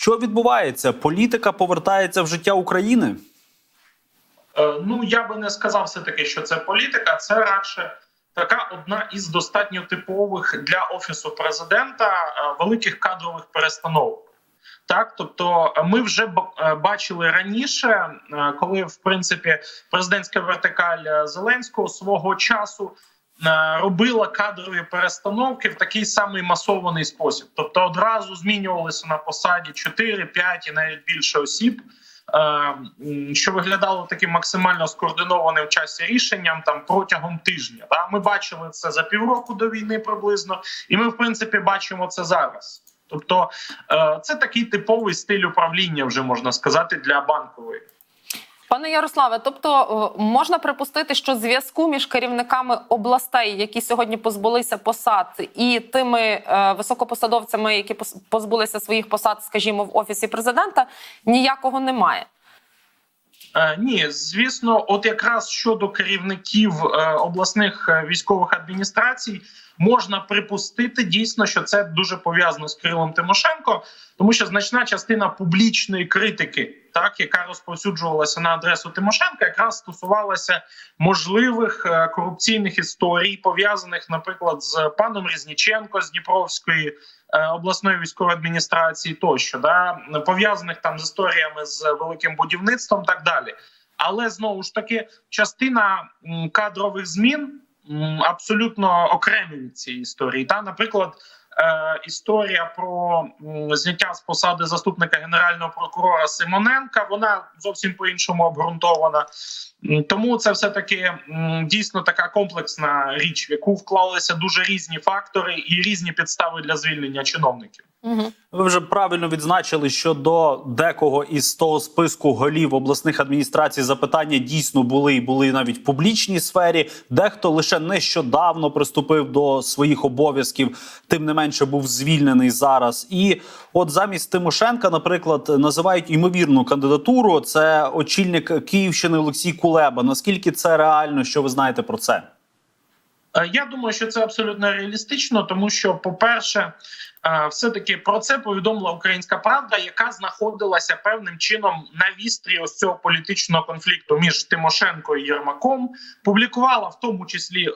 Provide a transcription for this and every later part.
Що відбувається? Політика повертається в життя України. Е, Ну я би не сказав все таки, що це політика. Це радше така одна із достатньо типових для офісу президента е, великих кадрових перестановок. Так, тобто е, ми вже бачили раніше, коли в принципі президентська вертикаль Зеленського свого часу робила кадрові перестановки в такий самий масований спосіб. Тобто одразу змінювалися на посаді 4, 5 і навіть більше осіб. е, Що виглядало таким максимально скоординованим в часі рішенням там протягом тижня. Да? Ми бачили це за півроку до війни приблизно, і ми, в принципі, бачимо це зараз. Тобто, е, це такий типовий стиль управління, вже можна сказати, для банкової. Пане Ярославе, тобто можна припустити, що зв'язку між керівниками областей, які сьогодні позбулися посад, і тими е, високопосадовцями, які позбулися своїх посад, скажімо, в офісі президента, ніякого немає. Е, Ні, звісно, от якраз щодо керівників е, обласних військових адміністрацій можна припустити дійсно, що це дуже пов'язано з Кирилом Тимошенко, тому що значна частина публічної критики, так яка розповсюджувалася на адресу Тимошенка, якраз стосувалася можливих е, корупційних історій, пов'язаних, наприклад, з паном Різніченко з Дніпровської е, обласної військової адміністрації, тощо да пов'язаних там з історіями з великим будівництвом, так далі. Але знову ж таки, частина кадрових змін абсолютно окремі від цієї історії. Та, наприклад, історія про зняття з посади заступника генерального прокурора Симоненка, вона зовсім по іншому обґрунтована. Тому це все таки дійсно така комплексна річ, в яку вклалися дуже різні фактори і різні підстави для звільнення чиновників. Угу. Ви вже правильно відзначили, що до декого із того списку голів обласних адміністрацій запитання дійсно були і були навіть в публічній сфері. Дехто лише нещодавно приступив до своїх обов'язків, тим не менше був звільнений зараз. І от замість Тимошенка, наприклад, називають ймовірну кандидатуру. Це очільник Київщини Олексій Кулеба. Наскільки це реально? Що ви знаєте про це? Е, Я думаю, що це абсолютно реалістично, тому що, по-перше, е, все-таки про це повідомила Українська Правда, яка знаходилася певним чином на вістрі ось цього політичного конфлікту між Тимошенко і Єрмаком. Публікувала в тому числі е,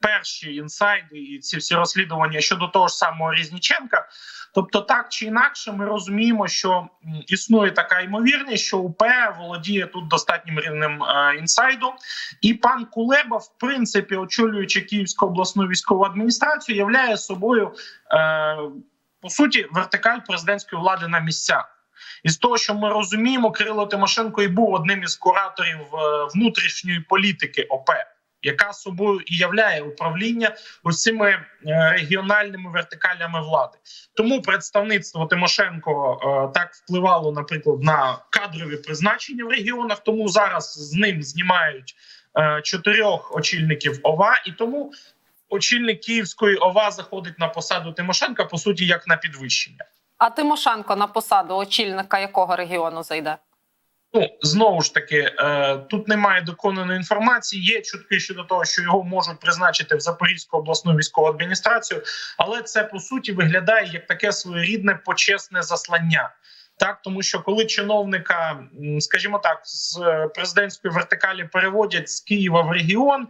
перші інсайди і ці всі розслідування щодо того ж самого Різніченка. Тобто, так чи інакше, ми розуміємо, що існує така ймовірність, що УП володіє тут достатнім рівнем е, інсайду. І пан Кулеба, в принципі, очолюючи Київську обласну військову адміністрацію, являє собою е, по суті вертикаль президентської влади на місцях. І з того, що ми розуміємо, Кирило Тимошенко і був одним із кураторів е, внутрішньої політики ОП, яка собою і являє управління цими е, регіональними вертикалями влади. Тому представництво Тимошенко е, так впливало, наприклад, на кадрові призначення в регіонах. Тому зараз з ним знімають е, чотирьох очільників ОВА, і тому очільник Київської ОВА заходить на посаду Тимошенка по суті як на підвищення. А Тимошенко на посаду очільника якого регіону зайде? Ну знову ж таки, е, тут немає доконаної інформації. Є чутки щодо того, що його можуть призначити в Запорізьку обласну військову адміністрацію, але це по суті виглядає як таке своєрідне почесне заслання. Так, тому що коли чиновника, скажімо так, з е, президентської вертикалі переводять з Києва в регіон,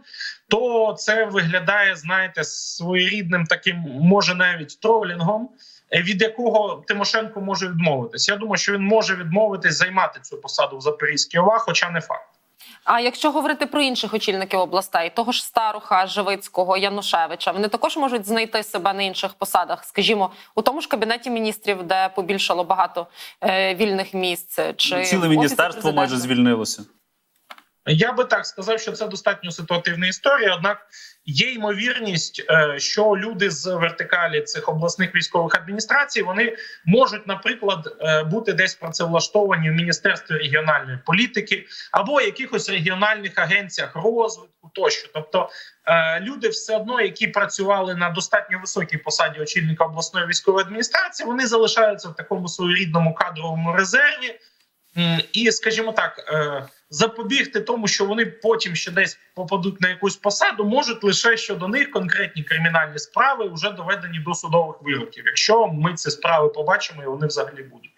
то це виглядає, знаєте, своєрідним таким, може навіть тролінгом, е, від якого Тимошенко може відмовитись. Я думаю, що він може відмовитись займати цю посаду в Запорізькій ОВА, хоча не факт. А якщо говорити про інших очільників областей, того ж Старуха, Живицького, Янушевича, вони також можуть знайти себе на інших посадах, скажімо, у тому ж кабінеті міністрів, де побільшало багато е, вільних місць, чи Ціле міністерство майже звільнилося. Я би так сказав, що це достатньо ситуативна історія. Однак є ймовірність, е, що люди з вертикалі цих обласних військових адміністрацій вони можуть, наприклад, е, бути десь працевлаштовані в міністерстві регіональної політики або якихось регіональних агенціях розвитку тощо. Тобто е, люди, все одно, які працювали на достатньо високій посаді очільника обласної військової адміністрації, вони залишаються в такому своєрідному кадровому резерві. М, І, скажімо так, е, запобігти тому, що вони потім ще десь попадуть на якусь посаду, можуть лише щодо них конкретні кримінальні справи вже доведені до судових вироків. Якщо ми ці справи побачимо, і вони взагалі будуть.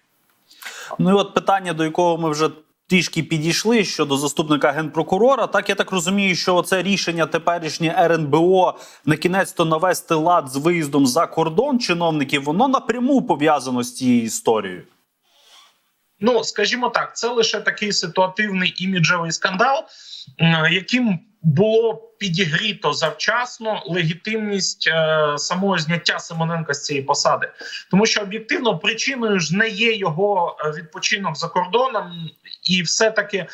Ну і от питання, до якого ми вже трішки підійшли щодо заступника генпрокурора. Так я так розумію, що це рішення теперішнє РНБО на кінець то навести лад з виїздом за кордон чиновників, воно напряму пов'язано з цією історією. Ну скажімо так, це лише такий ситуативний іміджевий скандал, яким було підігріто завчасно легітимність е, самого зняття Симоненка з цієї посади, тому що об'єктивно причиною ж не є його е, відпочинок за кордоном, і все таки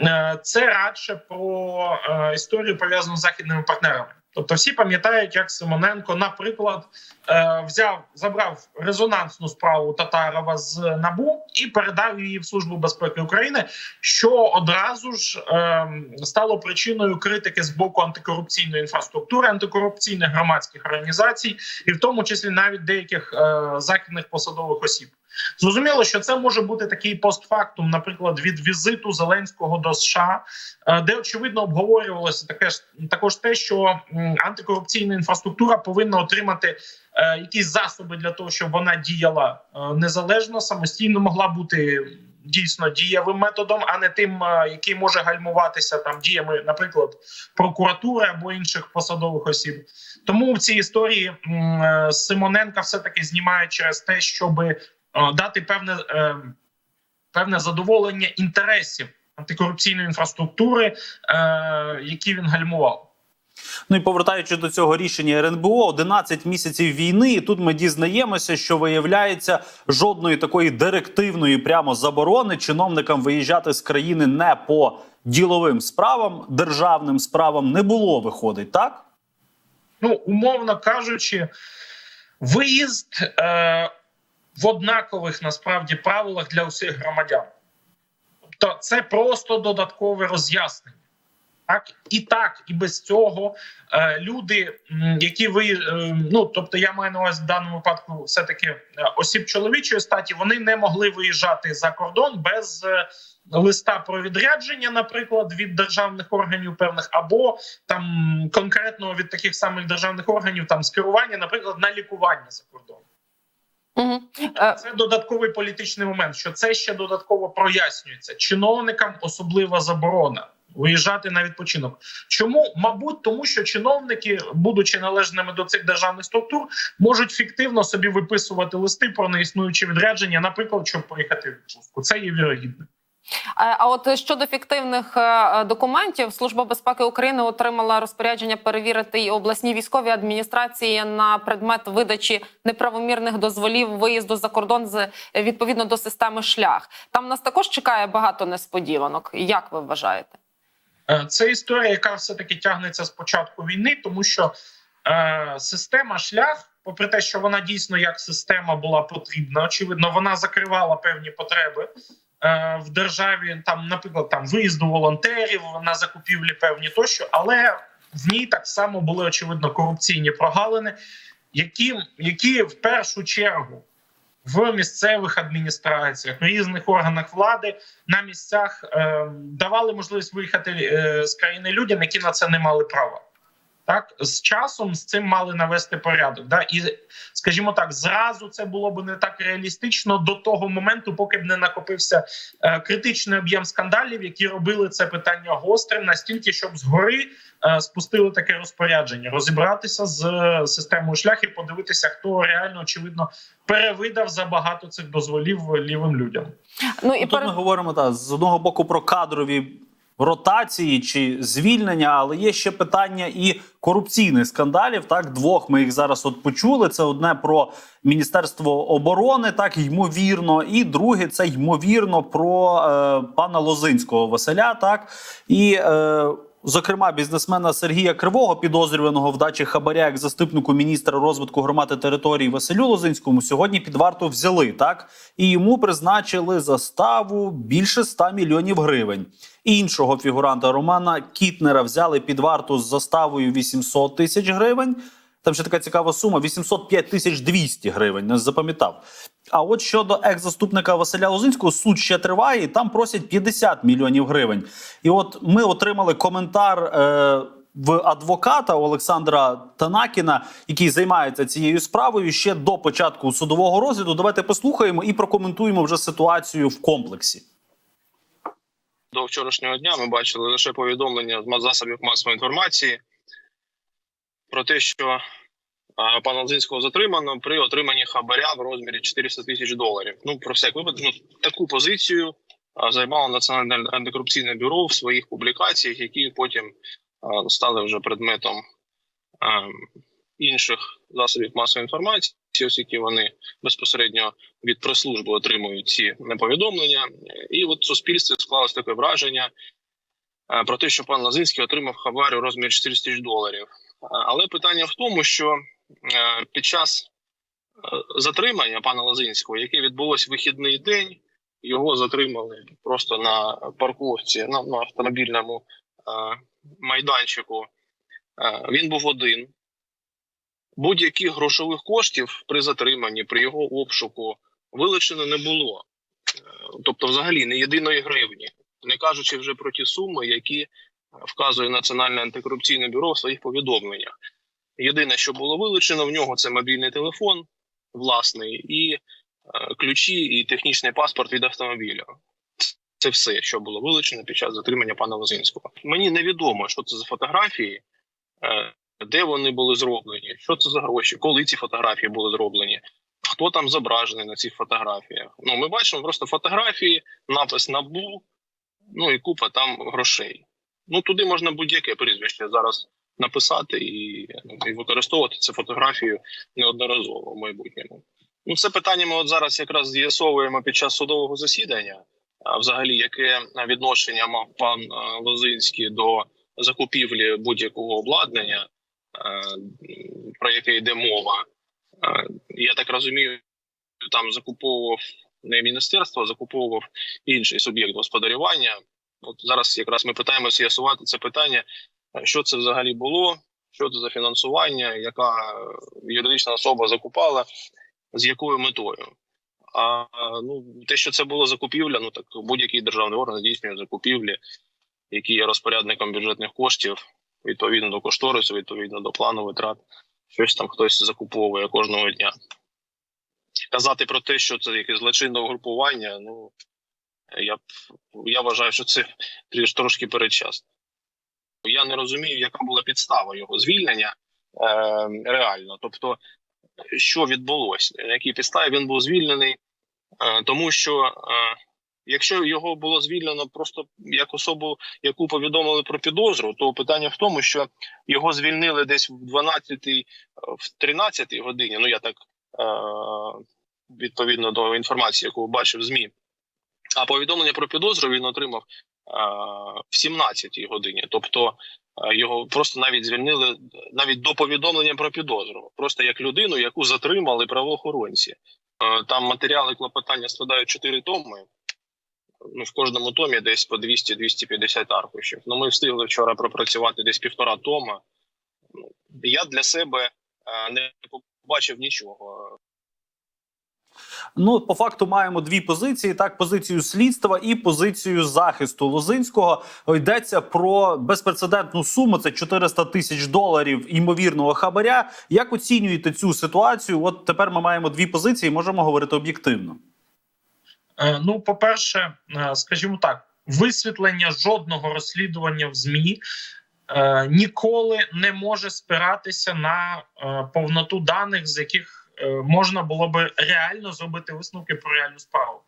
е, це радше про е, історію пов'язану з західними партнерами. Тобто, всі пам'ятають, як Симоненко, наприклад, е, взяв забрав резонансну справу Татарова з набу і передав її в службу безпеки України, що одразу ж е, стало причиною критики з боку антикорупційної інфраструктури, антикорупційних громадських організацій, і в тому числі навіть деяких е, західних посадових осіб. Зрозуміло, що це може бути такий постфактум, наприклад, від візиту Зеленського до США, е, де очевидно обговорювалося таке ж також те, що антикорупційна інфраструктура повинна отримати е, якісь засоби для того, щоб вона діяла е, незалежно, самостійно могла бути дійсно дієвим методом, а не тим, який може гальмуватися там діями, наприклад, прокуратури або інших посадових осіб. Тому в цій історії Симоненка все таки знімають через те, щоби е, дати певне, е, певне задоволення інтересів антикорупційної інфраструктури, е, які він гальмував. Ну і повертаючи до цього рішення РНБО, 11 місяців війни, і тут ми дізнаємося, що виявляється жодної такої директивної прямо заборони чиновникам виїжджати з країни не по діловим справам, державним справам не було. Виходить, так? ну, умовно кажучи, виїзд е, в однакових насправді правилах для усіх громадян. Тобто, це просто додаткове роз'яснення. Так і так, і без цього е, люди, які ви е, ну тобто, я маю на увазі в даному випадку, все таки е, осіб чоловічої статі, вони не могли виїжджати за кордон без е, листа про відрядження, наприклад, від державних органів певних, або там конкретно від таких самих державних органів там скерування, наприклад, на лікування за кордон. Угу. Це додатковий політичний момент, що це ще додатково прояснюється. Чиновникам особлива заборона виїжджати на відпочинок. Чому? Мабуть, тому що чиновники, будучи належними до цих державних структур, можуть фіктивно собі виписувати листи про неіснуючі відрядження, наприклад, щоб поїхати в відпустку. Це є вірогідно. Е, А от щодо фіктивних е, документів, Служба безпеки України отримала розпорядження перевірити і обласні військові адміністрації на предмет видачі неправомірних дозволів виїзду за кордон з відповідно до системи шлях. Там нас також чекає багато несподіванок. Як ви вважаєте? Е, Це історія, яка все таки тягнеться з початку війни, тому що е, система шлях, попри те, що вона дійсно як система була потрібна, очевидно, вона закривала певні потреби в державі. Там, наприклад, там виїзду волонтерів на закупівлі певні тощо, але в ній так само були очевидно корупційні прогалини, які, які в першу чергу. В місцевих адміністраціях, в різних органах влади на місцях е, давали можливість виїхати е, з країни людям, які на це не мали права. Так, з часом з цим мали навести порядок. Да? І, скажімо так, зразу це було б не так реалістично до того моменту, поки б не накопився е, критичний об'єм скандалів, які робили це питання гострим настільки, щоб згори е, спустили таке розпорядження, розібратися з е, системою шлях і подивитися, хто реально очевидно перевидав забагато цих дозволів лівим людям. Ну і Тут перед... ми говоримо та з одного боку про кадрові ротації чи звільнення, але є ще питання і корупційних скандалів. Так, двох ми їх зараз от почули. Це одне про міністерство оборони, так ймовірно, і друге це ймовірно про е, пана Лозинського Василя. Так і. Е, Зокрема, бізнесмена Сергія Кривого, підозрюваного в дачі хабаря як заступнику міністра розвитку громади території Василю Лозинському, сьогодні під варту взяли так, і йому призначили заставу більше 100 мільйонів гривень. Іншого фігуранта Романа Кітнера взяли під варту з заставою 800 тисяч гривень. Там ще така цікава сума: 805 тисяч 200 гривень. Не запам'ятав. А от щодо екс-заступника Василя Лозинського, суд ще триває, і там просять 50 мільйонів гривень. І от ми отримали коментар е, в адвоката Олександра Танакіна, який займається цією справою ще до початку судового розгляду. Давайте послухаємо і прокоментуємо вже ситуацію в комплексі. до вчорашнього дня ми бачили лише повідомлення з засобів масової інформації про те, що пана Лозинського затримано при отриманні хабаря в розмірі 400 тисяч доларів. Ну про всяк випадок, ну, таку позицію займало Національне антикорупційне бюро в своїх публікаціях, які потім стали вже предметом інших засобів масової інформації, оскільки вони безпосередньо від прес-служби отримують ці повідомлення. І от в суспільстві склалось таке враження про те, що пан Лазинський отримав хабар у розмірі 400 тисяч доларів. Але питання в тому, що під час е, затримання пана Лазинського, яке відбулось вихідний день, його затримали просто на парковці на, на автомобільному е, майданчику. Е, Він був один. Будь-яких грошових коштів при затриманні, при його обшуку вилучено не було. Е, Тобто, взагалі, не єдиної гривні, не кажучи вже про ті суми, які е, вказує Національне антикорупційне бюро в своїх повідомленнях. Єдине, що було вилучено в нього, це мобільний телефон власний, і е, ключі, і технічний паспорт від автомобіля. Це все, що було вилучено під час затримання пана Лозинського. Мені невідомо, що це за фотографії, е, де вони були зроблені, що це за гроші, коли ці фотографії були зроблені, хто там зображений на цих фотографіях. Ну, ми бачимо просто фотографії, напис набу, ну і купа там грошей. Ну туди можна будь-яке прізвище зараз написати і, ну, і використовувати цю фотографію неодноразово в майбутньому. Ну, це питання ми от зараз якраз з'ясовуємо під час судового засідання. А взагалі, яке відношення мав пан е, Лозинський до закупівлі будь-якого обладнання, е, про яке йде мова. Е, Я так розумію, там закуповував не міністерство, а закуповував інший суб'єкт господарювання. От зараз якраз ми питаємося з'ясувати це питання, що це взагалі було, що це за фінансування, яка юридична особа закупала, з якою метою. А ну те, що це було закупівля, ну так будь-який державний орган здійснює закупівлі, які є розпорядником бюджетних коштів відповідно до кошторису, відповідно до плану витрат. Щось там хтось закуповує кожного дня. Казати про те, що це якесь злочинне угрупування, ну я я вважаю, що це трошки передчасно. Я не розумію, яка була підстава його звільнення е, реально. Тобто, що відбулося, на якій підставі він був звільнений, е, тому що е, якщо його було звільнено просто як особу, яку повідомили про підозру, то питання в тому, що його звільнили десь в 12 в 13 годині. Ну я так е, відповідно до інформації, яку бачив в змі. А повідомлення про підозру він отримав е, в 17 годині. Тобто е, його просто навіть звільнили навіть до повідомлення про підозру, просто як людину, яку затримали правоохоронці. Е, там матеріали клопотання складають 4 томи. Ну, в кожному томі десь по 200-250 аркушів. Ну, ми встигли вчора пропрацювати десь півтора тома. Ну, Я для себе е, не побачив нічого. Ну, по факту маємо дві позиції: так, позицію слідства і позицію захисту Лозинського. Йдеться про безпрецедентну суму. Це 400 тисяч доларів імовірного хабаря. Як оцінюєте цю ситуацію? От тепер ми маємо дві позиції, можемо говорити об'єктивно. Е, Ну, по-перше, е, скажімо так, висвітлення жодного розслідування в ЗМІ е, ніколи не може спиратися на повноту даних, з яких можна було би реально зробити висновки про реальну справу.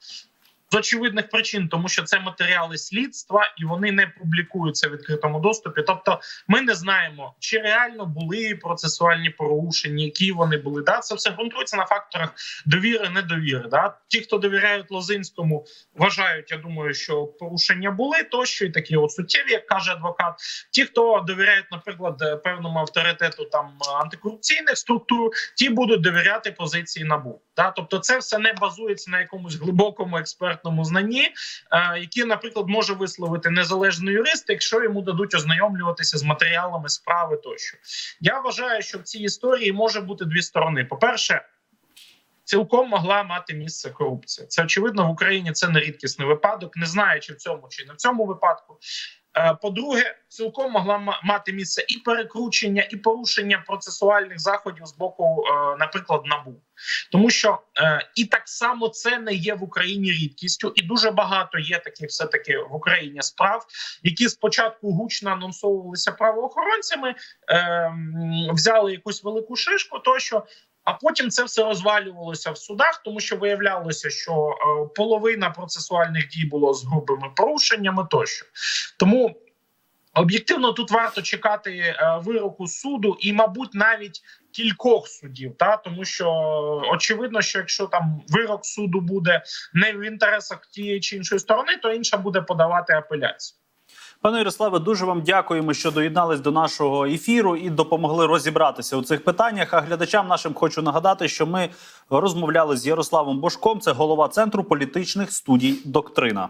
З очевидних причин, тому що це матеріали слідства і вони не публікуються в відкритому доступі. Тобто, ми не знаємо, чи реально були процесуальні порушення, які вони були. Да, це все ґрунтується на факторах довіри, недовіри. Да, ті, хто довіряють Лозинському, вважають. Я думаю, що порушення були тощо, і такі от суттєві, як каже адвокат. Ті, хто довіряють, наприклад, е, певному авторитету там антикорупційних структур, ті будуть довіряти позиції набу. Да, тобто, це все не базується на якомусь глибокому експертному знанні, е, які, наприклад, може висловити незалежний юрист, якщо йому дадуть ознайомлюватися з матеріалами справи тощо. Я вважаю, що в цій історії може бути дві сторони. По перше. Цілком могла мати місце корупція. Це очевидно в Україні. Це не рідкісний випадок. Не знаю, чи в цьому чи не в цьому випадку. Е, По-друге, цілком могла мати місце і перекручення, і порушення процесуальних заходів з боку, е, наприклад, набу, тому що е, і так само це не є в Україні рідкістю, і дуже багато є таких, все таки в Україні справ, які спочатку гучно анонсовувалися правоохоронцями, е, взяли якусь велику шишку, тощо. А потім це все розвалювалося в судах, тому що виявлялося, що е, половина процесуальних дій було з грубими порушеннями тощо. Тому об'єктивно тут варто чекати е, вироку суду, і, мабуть, навіть кількох судів, та тому що очевидно, що якщо там вирок суду буде не в інтересах тієї чи іншої сторони, то інша буде подавати апеляцію. Пане Ярославе, дуже вам дякуємо, що доєднались до нашого ефіру і допомогли розібратися у цих питаннях. А глядачам нашим хочу нагадати, що ми розмовляли з Ярославом Бошком, це голова центру політичних студій Доктрина.